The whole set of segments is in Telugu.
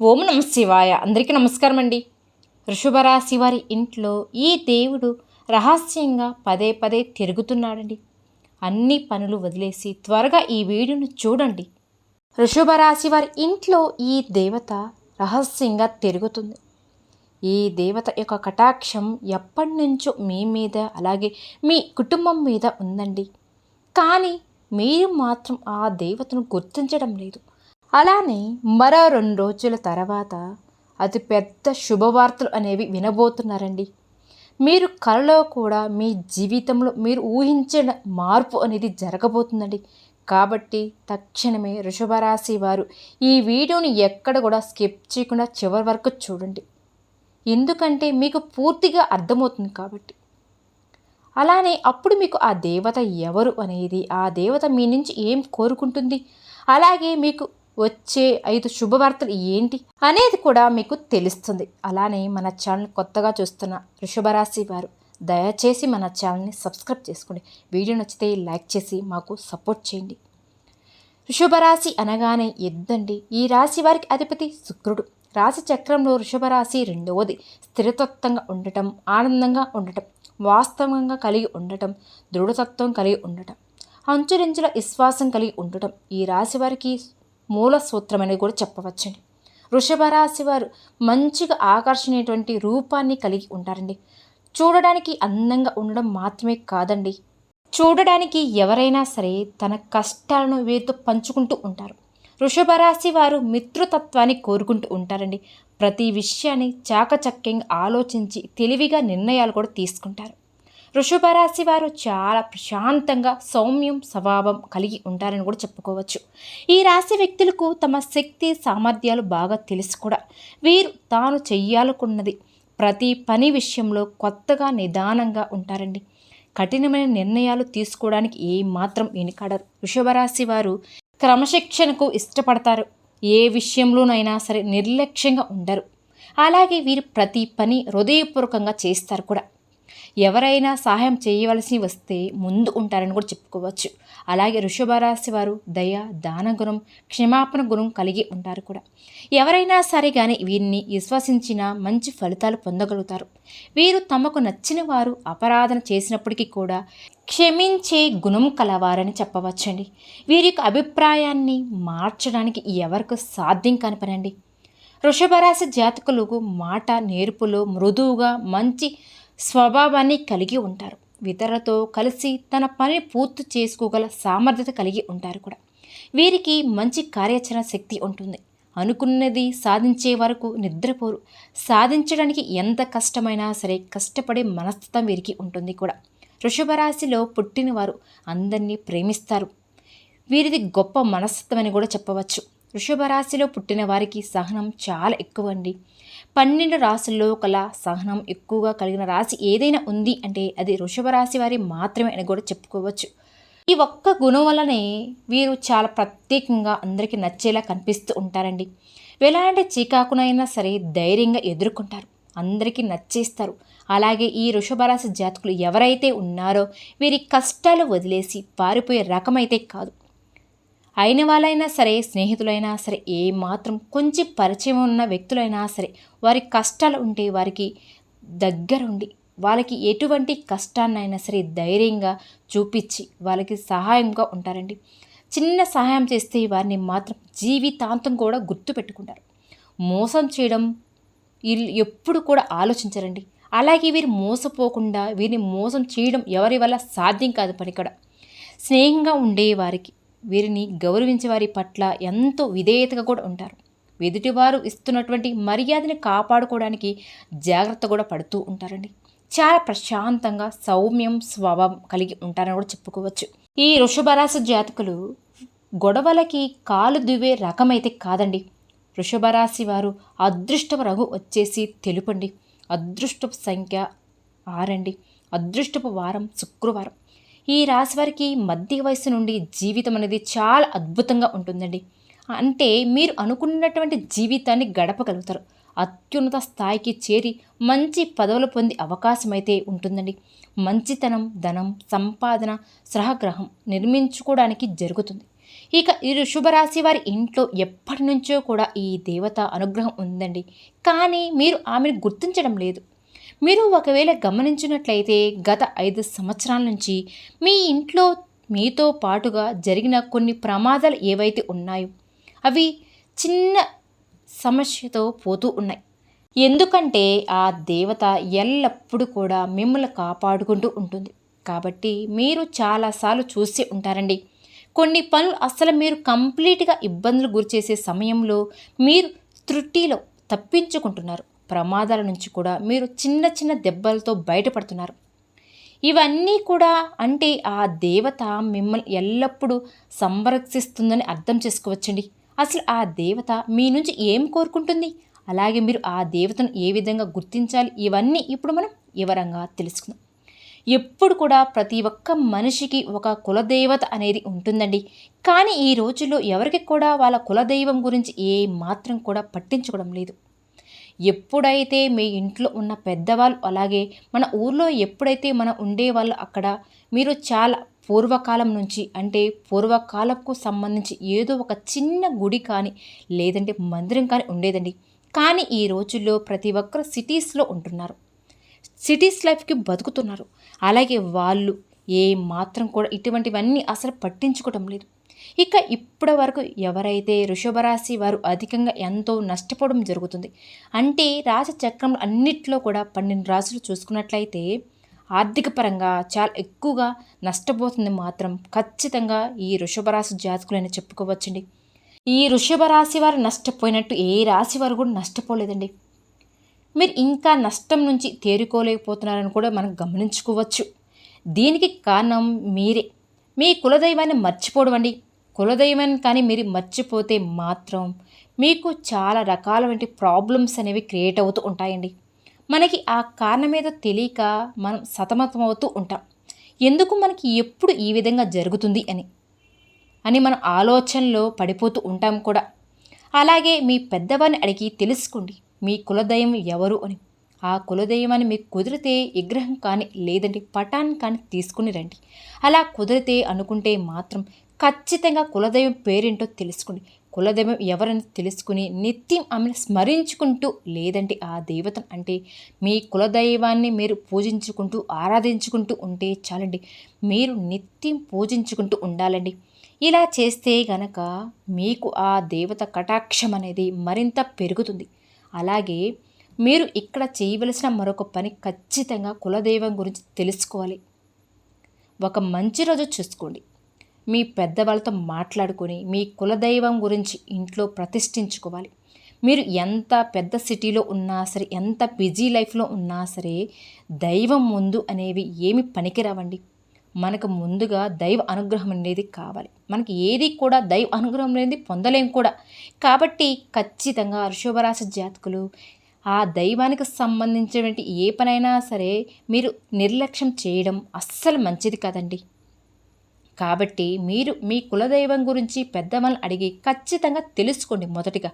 ఓం నమ శివాయ. అందరికీ నమస్కారం అండి వృషభరాశి వారి ఇంట్లో ఈ దేవుడు రహస్యంగా పదే పదే తిరుగుతున్నాడండి. అన్ని పనులు వదిలేసి త్వరగా ఈ వీడియోను చూడండి. వృషభరాశి వారి ఇంట్లో ఈ దేవత రహస్యంగా తిరుగుతుంది. ఈ దేవత యొక్క కటాక్షం ఎప్పటి నుంచో మీ మీద అలాగే మీ కుటుంబం మీద ఉందండి. కానీ మీరు మాత్రం ఆ దేవతను గుర్తించడం లేదు. అలానే మరో రెండు రోజుల తర్వాత అతి పెద్ద శుభవార్తలు అనేవి వినబోతున్నారండి. మీరు కలలో కూడా మీ జీవితంలో మీరు ఊహించిన మార్పు అనేది జరగబోతుందండి. కాబట్టి తక్షణమే వృషభరాశి వారు ఈ వీడియోని ఎక్కడ కూడా స్కిప్ చేయకుండా చివరి వరకు చూడండి. ఎందుకంటే మీకు పూర్తిగా అర్థమవుతుంది కాబట్టి. అలానే అప్పుడు మీకు ఆ దేవత ఎవరు అనేది ఆ దేవత మీ నుంచి ఏం కోరుకుంటుంది అలాగే మీకు వచ్చే ఐదు శుభవార్తలు ఏంటి అనేది కూడా మీకు తెలుస్తుంది. అలానే మన ఛానల్ కొత్తగా చూస్తున్న వృషభరాశి వారు దయచేసి మన ఛానల్ని సబ్స్క్రైబ్ చేసుకోండి. వీడియో నచ్చితే లైక్ చేసి మాకు సపోర్ట్ చేయండి. వృషభరాశి అనగానే ఎద్దండి. ఈ రాశి వారికి అధిపతి శుక్రుడు. రాశి చక్రంలో వృషభరాశి రెండవది. స్థిరతత్వంగా ఉండటం ఆనందంగా ఉండటం వాస్తవంగా కలిగి ఉండటం దృఢతత్వం కలిగి ఉండటం అంచురించుల విశ్వాసం కలిగి ఉండటం ఈ రాశి వారికి మూల సూత్రం అనేది కూడా చెప్పవచ్చండి. వృషభ రాశి వారు మంచిగా ఆకర్షణీయటువంటి రూపాన్ని కలిగి ఉంటారండి. చూడడానికి అందంగా ఉండడం మాత్రమే కాదండి. చూడడానికి ఎవరైనా సరే తన కష్టాలను వీరితో పంచుకుంటూ ఉంటారు. వృషభ రాశి వారు మిత్రతత్వాన్ని కోరుకుంటూ ఉంటారండి. ప్రతి విషయాన్ని చాకచక్యంగా ఆలోచించి తెలివిగా నిర్ణయాలు కూడా తీసుకుంటారు. వృషభ రాశి వారు చాలా ప్రశాంతంగా సౌమ్యం స్వభావం కలిగి ఉంటారని కూడా చెప్పుకోవచ్చు. ఈ రాశి వ్యక్తులకు తమ శక్తి సామర్థ్యాలు బాగా తెలుసు కూడా. వీరు తాను చెయ్యాలనుకున్నది ప్రతి పని విషయంలో కొత్తగా నిదానంగా ఉంటారండి. కఠినమైన నిర్ణయాలు తీసుకోవడానికి ఏమాత్రం వెనుకాడరు. వృషభరాశి వారు క్రమశిక్షణకు ఇష్టపడతారు. ఏ విషయంలోనైనా సరే నిర్లక్ష్యంగా ఉండరు. అలాగే వీరు ప్రతి పని హృదయపూర్వకంగా చేస్తారు కూడా. ఎవరైనా సహాయం చేయవలసి వస్తే ముందు ఉంటారని కూడా చెప్పుకోవచ్చు. అలాగే వృషభరాశి వారు దయ దాన గుణం క్షమాపణ గుణం కలిగి ఉంటారు కూడా. ఎవరైనా సరే కానీ వీరిని విశ్వసించిన మంచి ఫలితాలు పొందగలుగుతారు. వీరు తమకు నచ్చిన వారు అపరాధన చేసినప్పటికీ కూడా క్షమించే గుణం కలవారని చెప్పవచ్చండి. వీరి యొక్క అభిప్రాయాన్ని మార్చడానికి ఎవరికి సాధ్యం కనపనండి వృషభరాశి జాతకులకు మాట నేర్పులో మృదువుగా మంచి స్వభావాన్ని కలిగి ఉంటారు. ఇతరులతో కలిసి తన పని పూర్తి చేసుకోగల సామర్థ్యత కలిగి ఉంటారు కూడా. వీరికి మంచి కార్యాచరణ శక్తి ఉంటుంది. అనుకున్నది సాధించే వరకు నిద్రపోరు. సాధించడానికి ఎంత కష్టమైనా సరే కష్టపడే మనస్తత్వం వీరికి ఉంటుంది కూడా. వృషభరాశిలో పుట్టినవారు అందరినీ ప్రేమిస్తారు. వీరిది గొప్ప మనస్తత్వం అని కూడా చెప్పవచ్చు. వృషభ రాశిలో పుట్టిన వారికి సహనం చాలా ఎక్కువ అండి పన్నెండు రాశుల్లో కల సహనం ఎక్కువగా కలిగిన రాశి ఏదైనా ఉంది అంటే అది వృషభ రాశి వారి మాత్రమే అని కూడా చెప్పుకోవచ్చు. ఈ ఒక్క గుణం వల్లనే వీరు చాలా ప్రత్యేకంగా అందరికీ నచ్చేలా కనిపిస్తూ ఉంటారండి. ఎలాంటి చీకాకునైనా సరే ధైర్యంగా ఎదుర్కొంటారు. అందరికీ నచ్చేస్తారు. అలాగే ఈ వృషభరాశి జాతకులు ఎవరైతే ఉన్నారో వీరి కష్టాలు వదిలేసి పారిపోయే రకమైతే కాదు. అయిన వాళ్ళైనా సరే స్నేహితులైనా సరే ఏ మాత్రం కొంచెం పరిచయం ఉన్న వ్యక్తులైనా సరే వారి కష్టాలు ఉంటే వారికి దగ్గరుండి వాళ్ళకి ఎటువంటి కష్టాన్నైనా సరే ధైర్యంగా చూపించి వాళ్ళకి సహాయంగా ఉంటారండి. చిన్న సహాయం చేస్తే వారిని మాత్రం జీవితాంతం కూడా గుర్తుపెట్టుకుంటారు మోసం చేయడం వీళ్ళు ఎప్పుడు కూడా ఆలోచించరండి. అలాగే వీరు మోసపోకుండా వీరిని మోసం చేయడం ఎవరి వల్ల సాధ్యం కాదు పనికడ. స్నేహంగా ఉండే వారికి వీరిని గౌరవించే వారి పట్ల ఎంతో విధేయతగా కూడా ఉంటారు. ఎదుటివారు ఇస్తున్నటువంటి మర్యాదని కాపాడుకోవడానికి జాగ్రత్త కూడా పడుతూ ఉంటారండి. చాలా ప్రశాంతంగా సౌమ్యం స్వభావం కలిగి ఉంటారని కూడా చెప్పుకోవచ్చు. ఈ వృషభరాశి జాతకులు గొడవలకి కాలు దువ్వే రకమైతే కాదండి. వృషభరాశి వారు అదృష్టపు రఘు వచ్చేసి తెలుపండి. అదృష్టపు సంఖ్య ఆరండి. అదృష్టపు వారం శుక్రవారం. ఈ రాశి వారికి మధ్య వయసు నుండి జీవితం అనేది చాలా అద్భుతంగా ఉంటుందండి. అంటే మీరు అనుకున్నటువంటి జీవితాన్ని గడపగలుగుతారు. అత్యున్నత స్థాయికి చేరి మంచి పదవులు పొందే అవకాశం అయితే ఉంటుందండి. మంచితనం ధనం సంపాదన సహగ్రహం నిర్మించుకోవడానికి జరుగుతుంది. ఇక ఈ శుభరాశి వారి ఇంట్లో ఎప్పటి నుంచో కూడా ఈ దేవత అనుగ్రహం ఉందండి. కానీ మీరు ఆమెను గుర్తించడం లేదు. మీరు ఒకవేళ గమనించినట్లయితే గత ఐదు సంవత్సరాల నుంచి మీ ఇంట్లో మీతో పాటుగా జరిగిన కొన్ని ప్రమాదాలు ఏవైతే ఉన్నాయో అవి చిన్న సమస్యతో పోతూ ఉన్నాయి. ఎందుకంటే ఆ దేవత ఎల్లప్పుడూ కూడా మిమ్మల్ని కాపాడుకుంటూ ఉంటుంది. కాబట్టి మీరు చాలాసార్లు చూసి ఉంటారండి. కొన్ని పనులు అసలు మీరు కంప్లీట్గా ఇబ్బందులు గురిచేసే సమయంలో మీరు త్రుటిలో తప్పించుకుంటున్నారు. ప్రమాదాల నుంచి కూడా మీరు చిన్న చిన్న దెబ్బలతో బయటపడుతున్నారు. ఇవన్నీ కూడా అంటే ఆ దేవత మిమ్మల్ని ఎల్లప్పుడూ సంరక్షిస్తుందని అర్థం చేసుకోవచ్చండి. అసలు ఆ దేవత మీ నుంచి ఏం కోరుకుంటుంది? అలాగే మీరు ఆ దేవతను ఏ విధంగా గుర్తించాలి? ఇవన్నీ ఇప్పుడు మనం వివరంగా తెలుసుకుందాం. ఎప్పుడు కూడా ప్రతి ఒక్క మనిషికి ఒక కులదేవత అనేది ఉంటుందండి. కానీ ఈ రోజుల్లో ఎవరికి కూడా వాళ్ళ కులదైవం గురించి ఏ మాత్రం కూడా పట్టించుకోవడం లేదు. ఎప్పుడైతే మీ ఇంట్లో ఉన్న పెద్దవాళ్ళు అలాగే మన ఊర్లో ఎప్పుడైతే మన ఉండేవాళ్ళు అక్కడ మీరు చాలా పూర్వకాలం నుంచి అంటే పూర్వకాలంకు సంబంధించి ఏదో ఒక చిన్న గుడి కానీ లేదంటే మందిరం కానీ ఉండేదండి. కానీ ఈ రోజుల్లో ప్రతి ఒక్కరు సిటీస్లో ఉంటున్నారు. సిటీస్ లైఫ్కి బతుకుతున్నారు. అలాగే వాళ్ళు ఏ మాత్రం కూడా ఇటువంటివన్నీ అసలు పట్టించుకోవటం లేదు. ఇక ఇప్పటి వరకు ఎవరైతే వృషభరాశి వారు అధికంగా ఎంతో నష్టపోవడం జరుగుతుంది. అంటే రాజచక్రం అన్నిట్లో కూడా పన్నెండు రాశులు చూసుకున్నట్లయితే ఆర్థిక పరంగా చాలా ఎక్కువగా నష్టపోతుంది మాత్రం ఖచ్చితంగా ఈ వృషభరాశి జాతకులని చెప్పుకోవచ్చండి. ఈ వృషభ రాశి వారు నష్టపోయినట్టు ఏ రాశి వారు కూడా నష్టపోలేదండి. మీరు ఇంకా నష్టం నుంచి తేరుకోలేకపోతున్నారని కూడా మనం గమనించుకోవచ్చు. దీనికి కారణం మీరే. మీ కులదైవాన్ని మర్చిపోవడం అండి. కులదైవాన్ని కానీ మీరు మర్చిపోతే మాత్రం మీకు చాలా రకాలైన ప్రాబ్లమ్స్ అనేవి క్రియేట్ అవుతూ ఉంటాయండి. మనకి ఆ కారణం మీద తెలియక మనం సతమతం అవుతూ ఉంటాం. ఎందుకు మనకి ఎప్పుడు ఈ విధంగా జరుగుతుంది అని? అని మనం ఆలోచనలో పడిపోతూ ఉంటాం కూడా. అలాగే మీ పెద్దవారిని అడిగి తెలుసుకోండి. మీ కులదైవం ఎవరు అని? ఆ కులదైవాన్ని మీకు కుదిరితే విగ్రహం కానీ లేదంటే పటాన్ని కానీ తీసుకుని రండి. అలా కుదిరితే అనుకుంటే మాత్రం ఖచ్చితంగా కులదైవం పేరేంటో తెలుసుకోండి కులదైవం ఎవరని తెలుసుకుని నిత్యం ఆమెను స్మరించుకుంటూ లేదంటే ఆ దేవత అంటే మీ కులదైవాన్ని మీరు పూజించుకుంటూ ఆరాధించుకుంటూ ఉంటే చాలండి. మీరు నిత్యం పూజించుకుంటూ ఉండాలండి. ఇలా చేస్తే గనక మీకు ఆ దేవత కటాక్షం అనేది మరింత పెరుగుతుంది. అలాగే మీరు ఇక్కడ చేయవలసిన మరొక పని ఖచ్చితంగా కులదైవం గురించి తెలుసుకోవాలి. ఒక మంచి రోజు చూసుకోండి. మీ పెద్దవాళ్ళతో మాట్లాడుకొని మీ కులదైవం గురించి ఇంట్లో ప్రతిష్ఠించుకోవాలి. మీరు ఎంత పెద్ద సిటీలో ఉన్నా సరే ఎంత బిజీ లైఫ్లో ఉన్నా సరే దైవం ముందు అనేవి ఏమి పనికిరావండి. మనకు ముందుగా దైవ అనుగ్రహం అనేది కావాలి. మనకి ఏది కూడా దైవ అనుగ్రహం అనేది పొందలేం కూడా. కాబట్టి ఖచ్చితంగా ఋషభరాశి జాతకులు ఆ దైవానికి సంబంధించినటువంటి ఏ పనైనా సరే మీరు నిర్లక్ష్యం చేయడం అస్సలు మంచిది కదండి. కాబట్టి మీరు మీ కులదైవం గురించి పెద్దమ్మల్ని అడిగి ఖచ్చితంగా తెలుసుకోండి మొదటిగా.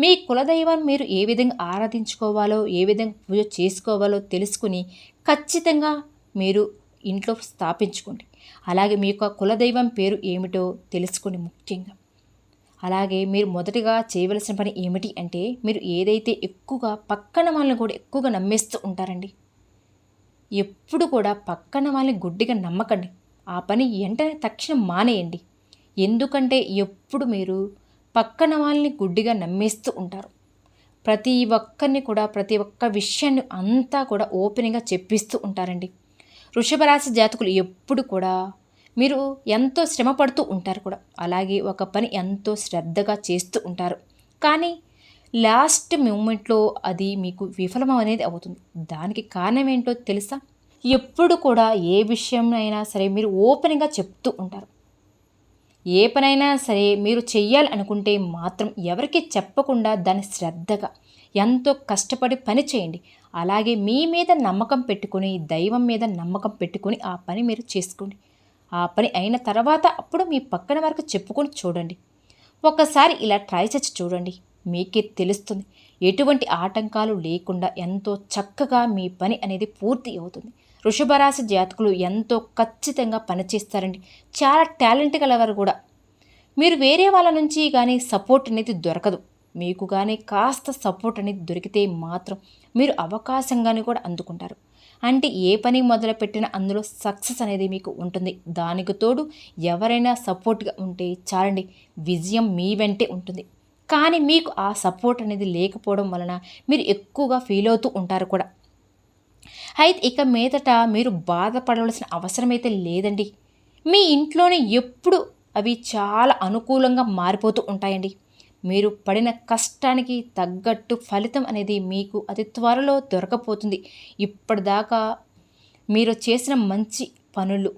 మీ కులదైవం మీరు ఏ విధంగా ఆరాధించుకోవాలో ఏ విధంగా పూజ చేసుకోవాలో తెలుసుకుని ఖచ్చితంగా మీరు ఇంట్లో స్థాపించుకోండి. అలాగే మీ యొక్క కులదైవం పేరు ఏమిటో తెలుసుకోండి ముఖ్యంగా. అలాగే మీరు మొదటిగా చేయవలసిన పని ఏమిటి అంటే మీరు ఏదైతే ఎక్కువగా పక్కన వాళ్ళని కూడా ఎక్కువగా నమ్మేస్తూ ఉంటారండి ఎప్పుడు కూడా పక్కన వాళ్ళని గుడ్డిగా నమ్మకండి. ఆ పని వెంటనే తక్షణం మానేయండి. ఎందుకంటే ఎప్పుడు మీరు పక్కన వాళ్ళని గుడ్డిగా నమ్మేస్తూ ఉంటారు. ప్రతి ఒక్కరిని కూడా ప్రతి ఒక్క విషయాన్ని అంతా కూడా ఓపెన్గా చెప్పిస్తూ ఉంటారండి. వృషభరాశి జాతకులు ఎప్పుడు కూడా మీరు ఎంతో శ్రమ పడుతూ ఉంటారు కూడా. అలాగే ఒక పని ఎంతో శ్రద్ధగా చేస్తూ ఉంటారు. కానీ లాస్ట్ మూమెంట్లో అది మీకు విఫలం అనేది అవుతుంది. దానికి కారణం ఏంటో తెలుసా? ఎప్పుడు కూడా ఏ విషయం అయినా సరే మీరు ఓపెన్గా చెప్తూ ఉంటారు. ఏ పనైనా సరే మీరు చెయ్యాలనుకుంటే మాత్రం ఎవరికి చెప్పకుండా దాన్ని శ్రద్ధగా ఎంతో కష్టపడి పని చేయండి. అలాగే మీ మీద నమ్మకం పెట్టుకుని దైవం మీద నమ్మకం పెట్టుకుని ఆ పని మీరు చేసుకోండి. ఆ పని అయిన తర్వాత అప్పుడు మీ పక్కన వరకు చెప్పుకొని చూడండి. ఒకసారి ఇలా ట్రై చేసి చూడండి. మీకే తెలుస్తుంది. ఎటువంటి ఆటంకాలు లేకుండా ఎంతో చక్కగా మీ పని అనేది పూర్తి అవుతుంది. వృషభరాశి జాతకులు ఎంతో ఖచ్చితంగా పనిచేస్తారండి. చాలా టాలెంట్ గలవారు కూడా. మీరు వేరే వాళ్ళ నుంచి కానీ సపోర్ట్ అనేది దొరకదు. మీకు కానీ కాస్త సపోర్ట్ అనేది దొరికితే మాత్రం మీరు అవకాశంగాని కూడా అందుకుంటారు. అంటే ఏ పని మొదలుపెట్టినా అందులో సక్సెస్ అనేది మీకు ఉంటుంది. దానికి తోడు ఎవరైనా సపోర్ట్గా ఉంటే చాలండి విజయం మీ వెంటే ఉంటుంది. కానీ మీకు ఆ సపోర్ట్ అనేది లేకపోవడం వలన మీరు ఎక్కువగా ఫీల్ అవుతూ ఉంటారు కూడా. అయితే ఇక మీదట మీరు బాధపడవలసిన అవసరం అయితే లేదండి. మీ ఇంట్లోనే ఎప్పుడు అవి చాలా అనుకూలంగా మారిపోతూ ఉంటాయండి. మీరు పడిన కష్టానికి తగ్గట్టు ఫలితం అనేది మీకు అతి త్వరలో దొరకపోతుంది. ఇప్పటిదాకా మీరు చేసిన మంచి పనులు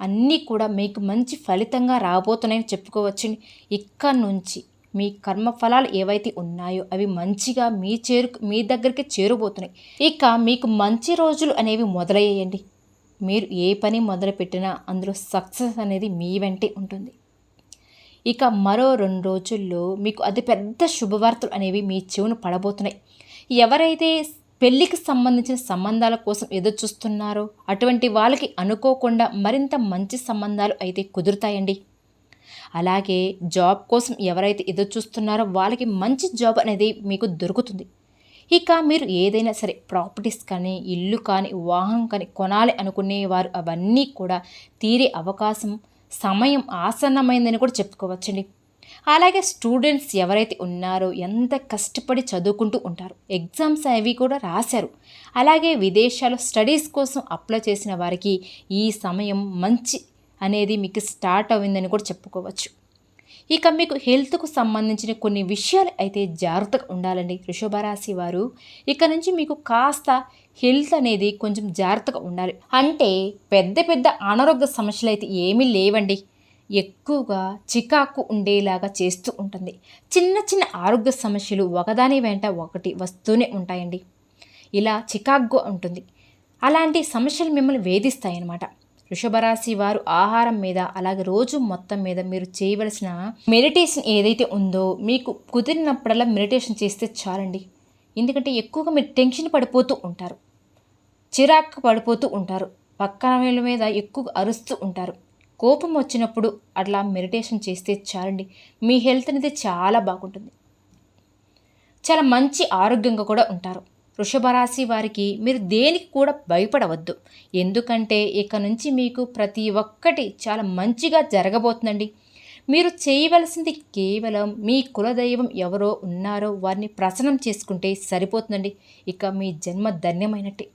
అన్నీ కూడా మీకు మంచి ఫలితంగా రాబోతున్నాయని చెప్పుకోవచ్చండి. ఇక్కడ నుంచి మీ కర్మ ఫలాలు ఏవైతే ఉన్నాయో అవి మంచిగా మీ చేరు మీ దగ్గరికి చేరుబోతున్నాయి. ఇక మీకు మంచి రోజులు అనేవి మొదలయ్యాయండి. మీరు ఏ పని మొదలుపెట్టినా అందులో సక్సెస్ అనేది మీ వెంటే ఉంటుంది. ఇక మరో రెండు రోజుల్లో మీకు అతి పెద్ద శుభవార్తలు అనేవి మీ చెవును పడబోతున్నాయి. ఎవరైతే పెళ్ళికి సంబంధించిన సంబంధాల కోసం ఎదురు చూస్తున్నారో అటువంటి వాళ్ళకి అనుకోకుండా మరింత మంచి సంబంధాలు అయితే కుదురుతాయండి. అలాగే జాబ్ కోసం ఎవరైతే ఎదురు చూస్తున్నారో వాళ్ళకి మంచి జాబ్ అనేది మీకు దొరుకుతుంది. ఇక మీరు ఏదైనా సరే ప్రాపర్టీస్ కానీ ఇల్లు కానీ వాహనం కానీ కొనాలి అనుకునేవారు అవన్నీ కూడా తీరే అవకాశం సమయం ఆసన్నమైందని కూడా చెప్పుకోవచ్చండి. అలాగే స్టూడెంట్స్ ఎవరైతే ఉన్నారో ఎంత కష్టపడి చదువుకుంటూ ఉంటారు. ఎగ్జామ్స్ అవి కూడా రాశారు. అలాగే విదేశాల్లో స్టడీస్ కోసం అప్లై చేసిన వారికి ఈ సమయం మంచి అనేది మీకు స్టార్ట్ అయిందని కూడా చెప్పుకోవచ్చు. ఇక మీకు హెల్త్కు సంబంధించిన కొన్ని విషయాలు అయితే జాగ్రత్తగా ఉండాలండి. వృషభరాశి వారు ఇక నుంచి మీకు కాస్త హెల్త్ అనేది కొంచెం జాగ్రత్తగా ఉండాలి. అంటే పెద్ద పెద్ద అనారోగ్య సమస్యలు అయితే ఏమీ లేవండి. ఎక్కువగా చికాకు ఉండేలాగా చేస్తూ ఉంటుంది. చిన్న చిన్న ఆరోగ్య సమస్యలు ఒకదాని వెంట ఒకటి వస్తూనే ఉంటాయండి. ఇలా చికాకుగా ఉంటుంది. అలాంటి సమస్యలు మిమ్మల్ని వేధిస్తాయన్నమాట. వృషభరాశి వారు ఆహారం మీద అలాగే రోజు మొత్తం మీద మీరు చేయవలసిన మెడిటేషన్ ఏదైతే ఉందో మీకు కుదిరినప్పుడల్లా మెడిటేషన్ చేస్తే చాలండి. ఎందుకంటే ఎక్కువగా మీరు టెన్షన్ పడిపోతూ ఉంటారు. చిరాకు పడిపోతూ ఉంటారు. పక్కన వీళ్ళ మీద ఎక్కువ అరుస్తూ ఉంటారు. కోపం వచ్చినప్పుడు అట్లా మెడిటేషన్ చేస్తే చాలండి. మీ హెల్త్ అనేది చాలా బాగుంటుంది. చాలా మంచి ఆరోగ్యంగా కూడా ఉంటారు. వృషభరాశి వారికి మీరు దేనికి కూడా భయపడవద్దు. ఎందుకంటే ఇక నుంచి మీకు ప్రతి ఒక్కటి చాలా మంచిగా జరగబోతుందండి. మీరు చేయవలసింది కేవలం మీ కులదైవం ఎవరో ఉన్నారో వారిని ప్రసన్నం చేసుకుంటే సరిపోతుందండి. ఇక మీ జన్మ ధన్యమైనట్టే.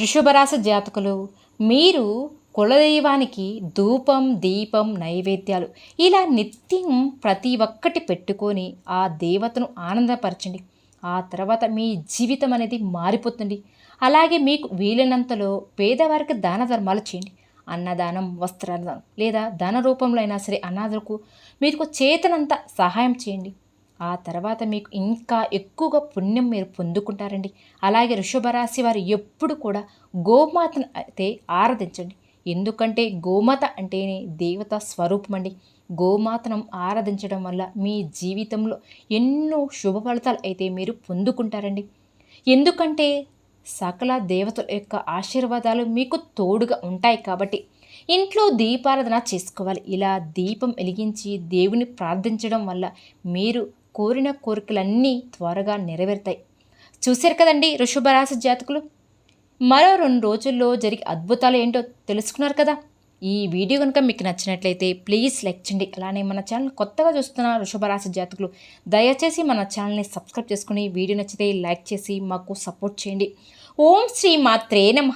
వృషభరాశి జాతకులు మీరు కులదైవానికి ధూపం దీపం నైవేద్యాలు ఇలా నిత్యం ప్రతి ఒక్కటి పెట్టుకొని ఆ దేవతను ఆనందపరచండి. ఆ తర్వాత మీ జీవితం అనేది మారిపోతుంది. అలాగే మీకు వీలైనంతలో పేదవారికి దాన ధర్మాలు చేయండి. అన్నదానం వస్త్రదానం లేదా ధన రూపంలో అయినా సరే అనాథలకు మీకు చేతనంత సహాయం చేయండి. ఆ తర్వాత మీకు ఇంకా ఎక్కువగా పుణ్యం మీరు పొందుకుంటారండి. అలాగే వృషభరాశి వారు ఎప్పుడు కూడా గోమాతను అయితే ఆరాధించండి. ఎందుకంటే గోమాత అంటేనే దేవత స్వరూపం అండి గోమాతనం ఆరాధించడం వల్ల మీ జీవితంలో ఎన్నో శుభ ఫలితాలు అయితే మీరు పొందుకుంటారండి. ఎందుకంటే సకల దేవతల యొక్క ఆశీర్వాదాలు మీకు తోడుగా ఉంటాయి కాబట్టి ఇంట్లో దీపారాధన చేసుకోవాలి. ఇలా దీపం వెలిగించి దేవుని ప్రార్థించడం వల్ల మీరు కోరిన కోరికలన్నీ త్వరగా నెరవేరుతాయి. చూశారు కదండి వృషభరాశి జాతకులు? మరో రెండు రోజుల్లో జరిగే అద్భుతాలు ఏంటో తెలుసుకున్నారు కదా? ఈ వీడియో కనుక మీకు నచ్చినట్లయితే ప్లీజ్ లైక్ చేయండి. అలానే మన ఛానల్ కొత్తగా చూస్తున్న వృషభరాశి జాతకులు దయచేసి మన ఛానల్ని సబ్స్క్రైబ్ చేసుకుని వీడియో నచ్చితే లైక్ చేసి మాకు సపోర్ట్ చేయండి. ఓం శ్రీ మాత్రే నమ.